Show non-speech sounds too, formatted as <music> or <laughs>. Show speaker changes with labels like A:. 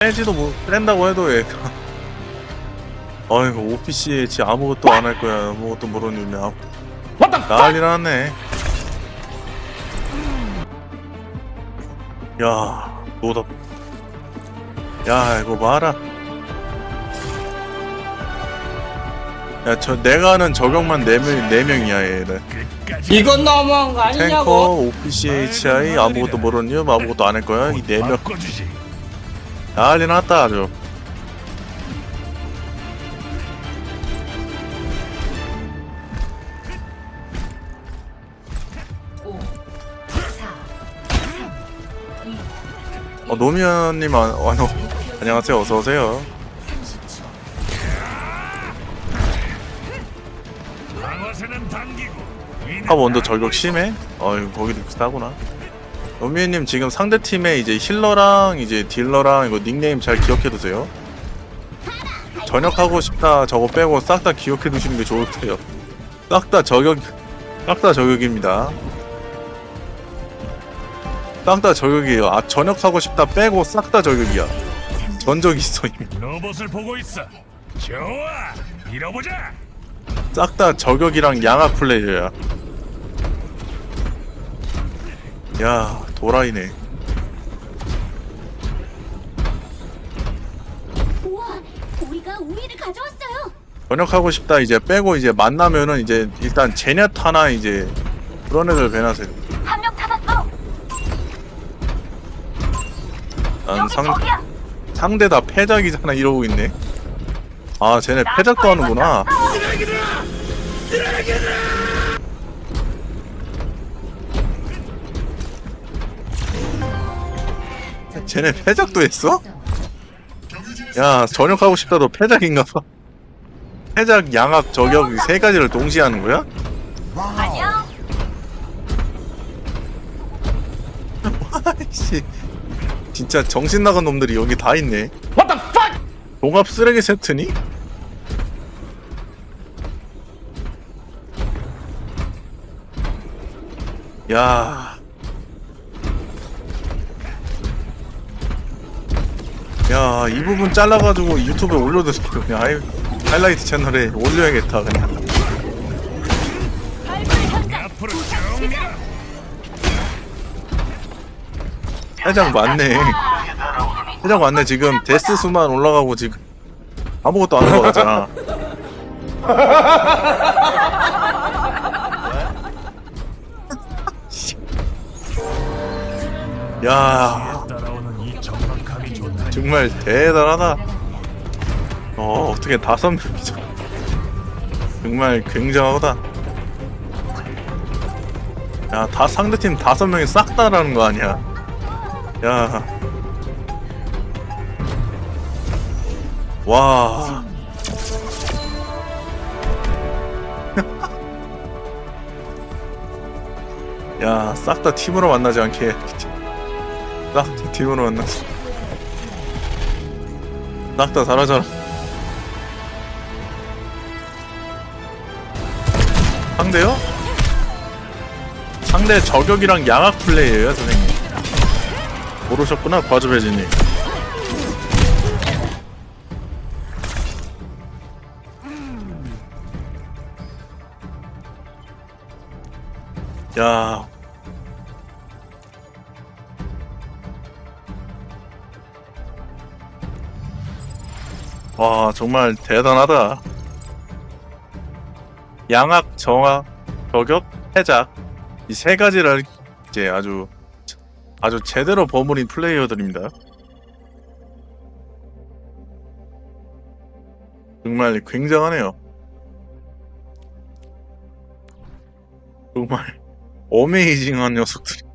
A: 빼지도 못 뺀다고 해도 얘가 어이구 OPCH 아무것도 안 할 거야. 아무것도 모르는 놈이 난리 났네. 야 노답. 야 이거 봐라. 야 저 내가 아는 저격만 4명, 4명이야 얘는
B: 이건 너무한 거
A: 탱커,
B: 아니냐고?
A: OPCHI 아무것도 모르는 놈 아무것도 안 할 거야. 이 4명.
C: 바꿔주지.
A: 난리 났다 아주 어 노미연님 안, 어, 너, 안녕하세요 어서 오세요
C: 방어선은 당기고.
A: 탑 원도 저격 심해? 어이 거기도 비슷하구나 노미연님 지금 상대 팀에 이제 힐러랑 이제 딜러랑 이거 닉네임 잘 기억해 두세요 전역하고 싶다 저거 빼고 싹 다 기억해 두시는 게 좋을게요 싹 다 저격 싹 다 저격입니다 싹 다 저격이에요 아 전역하고 싶다 빼고 싹 다 저격이야 전적 있어 이미
C: 로봇을 보고 있어. 좋아. 밀어보자.
A: 싹 다 저격이랑 양악 플레이어야. 야, 도라이네.
D: 우와, 우리가 우위를 가져왔어요.
A: 번역하고 싶다 이제 빼고 이제 만나면은 이제 일단 제넷 하나 이제 그런 애들 배나세요.
D: 한 명 찾았어.
A: 난
D: 여기
A: 상,
D: 저기야.
A: 상대 다 패작이잖아 이러고 있네. 아, 쟤네 패작도 하는구나. 쟤네 패작도 했어? 야, 전역하고 싶다 너 패작인가 봐. 패작, 양악, 저격 이세 가지를 동시에 하는 거야?
D: 안녕. <laughs>
A: 아이씨. 진짜 정신 나간 놈들이 여기 다 있네.
B: What the fuck?
A: 종합 쓰레기 세트니? 야. 야, 이 부분 잘라가지고 유튜브에 올려도 그냥 하이, 하이라이트 채널에 올려야겠다, 그냥. 해장 맞네. 해장 맞네. 지금 데스 수만 올라가고 지금 아무것도 안 올라갔잖아. <laughs> 야, 정말 대단하다. 어, 어떻게 다섯 명이죠? 정말 굉장하다. 야, 다 상대팀 다섯 명이 싹 다라는 거 아니야? 야. 와. <laughs> 야, 싹 다 팀으로 만나지 않게. 싹 다 팀으로 만나지. 싹다 사라져라. 상대요? 상대 저격이랑 양악 플레이예요, 선생님. 모르셨구나, 과주배진님. 야. 와, 정말 대단하다. 양악, 정악, 저격, 해작. 이 세 가지를 이제 아주 아주 제대로 버무린 플레이어들입니다. 정말 굉장하네요. 정말 어메이징한 녀석들이.